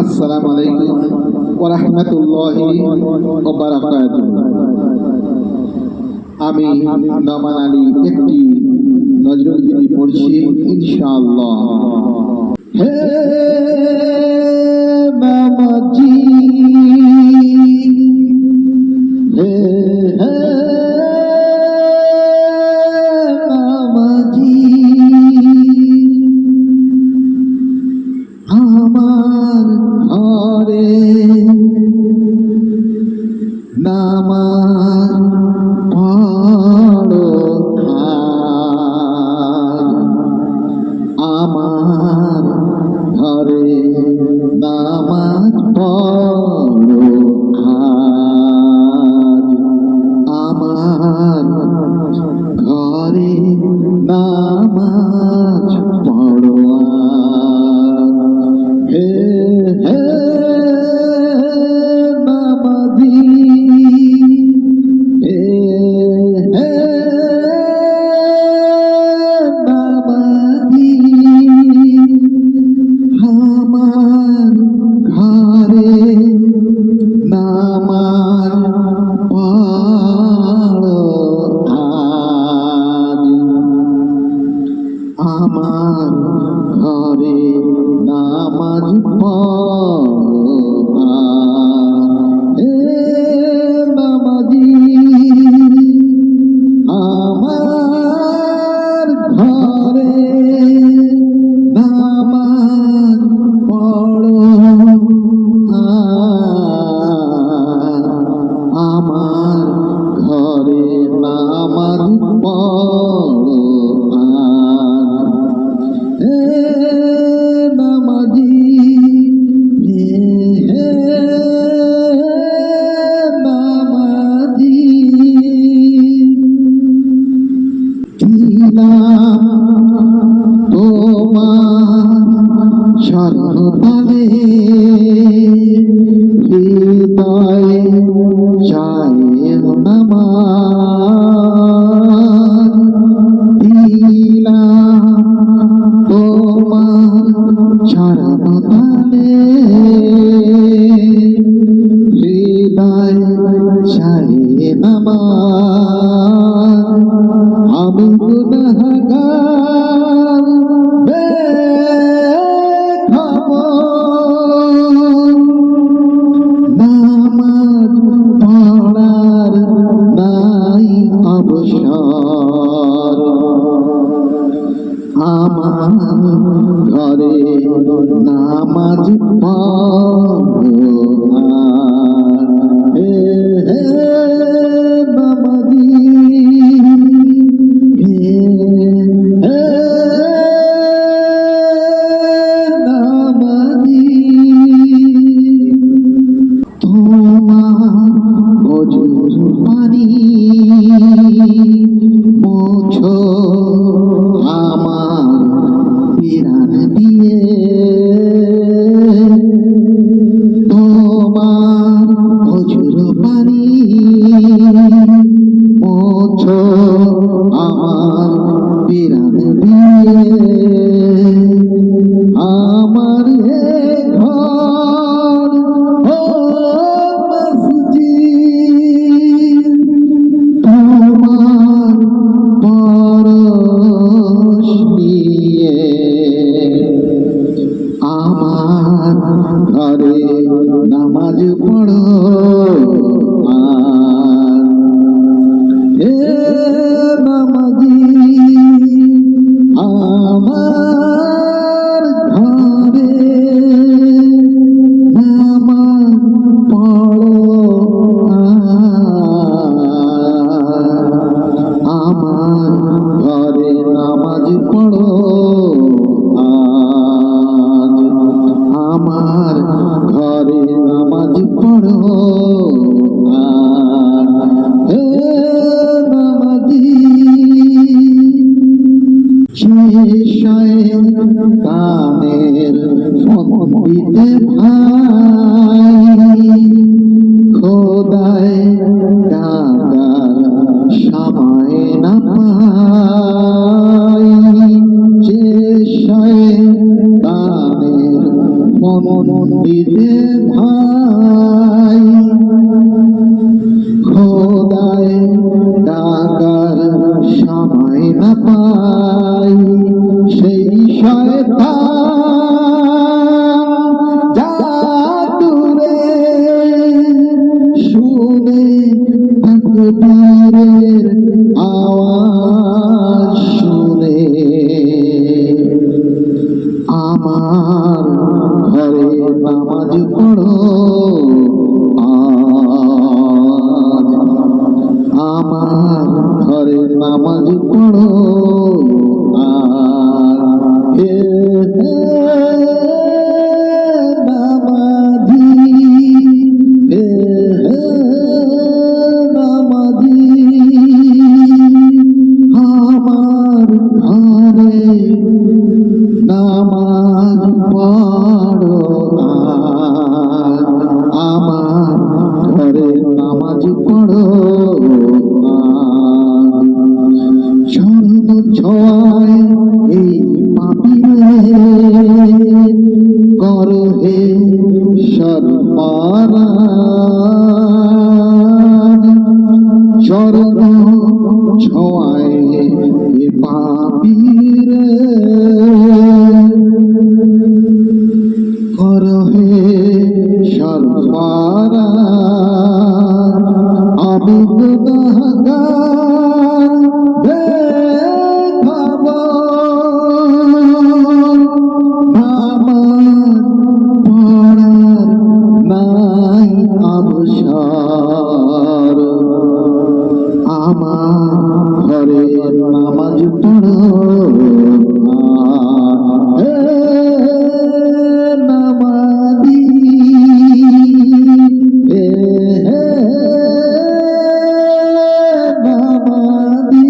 আসসালামু আলাইকুম ওয়া রাহমাতুল্লাহি ওয়া বারাকাতুহু। আমি দামান আলী একটি নজরুল গীতি পড়ছি, ইনশাআল্লাহ। হে আমার you. নামাজ পড়। Oh. দিতে ভাই আমার ঘরে নামাজ পড়ো। আমার ঘরে নামাজ পড়ো। আজ চরণ ছয় এই পাপিরে করো হে সর্বারান চরণ ছোঁয়ায় এ পাপিরে করো হে সর্বারান আমি গুনাহগার আমার ঘরে নামাজ পড়ো হে নামাজি। হে হে নামাজি।